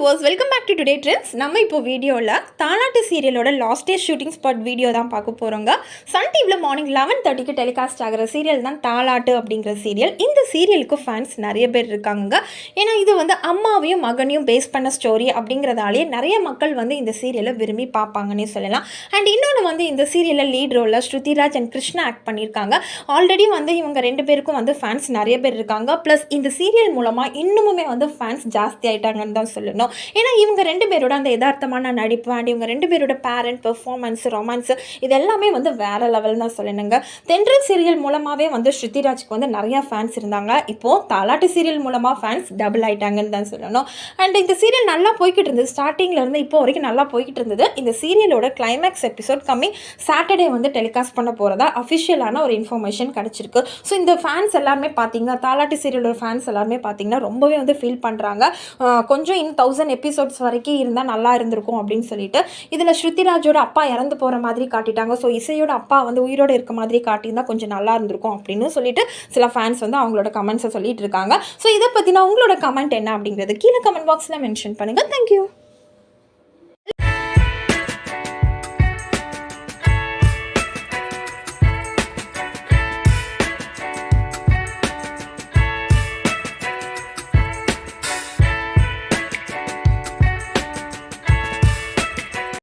Viewers welcome back to today trends நம்ம இப்போ வீடியோவில் Thalattu சீரியலோட last day shooting spot video தான் பார்க்க போகிறோங்க சன் டிவியில் மார்னிங் லெவன் தேர்ட்டிக்கு டெலிகாஸ்ட் ஆகிற சீரியல் தான் தாலாட்டு அப்படிங்கிற சீரியல் இந்த சீரியலுக்கு ஃபேன்ஸ் நிறைய பேர் இருக்காங்க ஏன்னா இது வந்து அம்மாவையும் மகனையும் பேஸ் பண்ண ஸ்டோரி அப்படிங்கிறதாலேயே நிறைய மக்கள் வந்து இந்த சீரியலை விரும்பி பார்ப்பாங்கன்னே சொல்லலாம். அண்ட் இன்னொன்று வந்து இந்த சீரியலில் லீட் ரோலில் ஸ்ருதிராஜ் அண்ட் கிருஷ்ணா ஆக்ட் பண்ணியிருக்காங்க. ஆல்ரெடி வந்து இவங்க ரெண்டு பேருக்கும் வந்து ஃபேன்ஸ் நிறைய பேர் இருக்காங்க. ப்ளஸ் இந்த சீரியல் மூலமாக இன்னுமுமே வந்து ஃபேன்ஸ் ஜாஸ்தி ஆகிட்டாங்கன்னு தான் சொல்லணும். ஏன்னா இவங்க ரெண்டு பேரோட அந்த யதார்த்தமான நடிப்பு அண்ட் இவங்க ரெண்டு பேரோட பேரண்ட் பெர்ஃபார்மன்ஸ் ரொமான்ஸ் இது எல்லாமே வந்து வேற லெவல் தான் சொல்லணுங்க. தென்றல் சீரியல் மூலமாகவே வந்து ஸ்ருதிராஜ்க்கு வந்து நிறையா ஃபேன்ஸ் இருந்தாங்க. இப்போது தாலாட்டு சீரியல் மூலமாக ஃபேன்ஸ் டபுள் ஆகிட்டாங்கன்னு தான் சொல்லணும். அண்ட் இந்த சீரியல் நல்லா போய்கிட்டு இருந்தது. ஸ்டார்டிங்ல இருந்து இப்போ வரைக்கும் நல்லா போய்கிட்டு இருந்தது. இந்த சீரியலோட கிளைமேக்ஸ் எபிசோட் கம்மிங் சாட்டர்டே வந்து டெலிகாஸ்ட் பண்ண போகிறதா அஃபிஷியலான ஒரு இன்ஃபர்மேஷன் கிடச்சிருக்கு. ஸோ இந்த ஃபேன்ஸ் எல்லாருமே பார்த்தீங்கன்னா தாலாட்டு சீரியலோட ஃபேன்ஸ் எல்லாருமே பார்த்தீங்கன்னா ரொம்பவே வந்து ஃபீல் பண்ணுறாங்க கொஞ்சம் இன்னும் தௌசண்ட் எபிசோட்ஸ் வரைக்கும் இருந்தால் நல்லா இருந்திருக்கும் அப்படின்னு சொல்லிட்டு இதில் ஸ்ருதிராஜோட அப்பா இறந்து போகிற மாதிரி காட்டிட்டாங்க. ஸோ இசையோட அப்பா வந்து உயிரோடு இருக்க மாதிரி காட்டியிருந்தால் கொஞ்சம் நல்லா இருந்திருக்கும் அப்படின்னு சொல்லிட்டு சில ஃபேன்ஸ் வந்து அவங்களோட கமெண்ட்ஸை சொல்லிட்டு இருக்காங்க. ஸோ இதை பற்றினா உங்களோட கமெண்ட் என்ன அப்படிங்கிறது கீழே கமெண்ட் பாக்ஸில் மென்ஷன் பண்ணுங்கள் தேங்க்யூ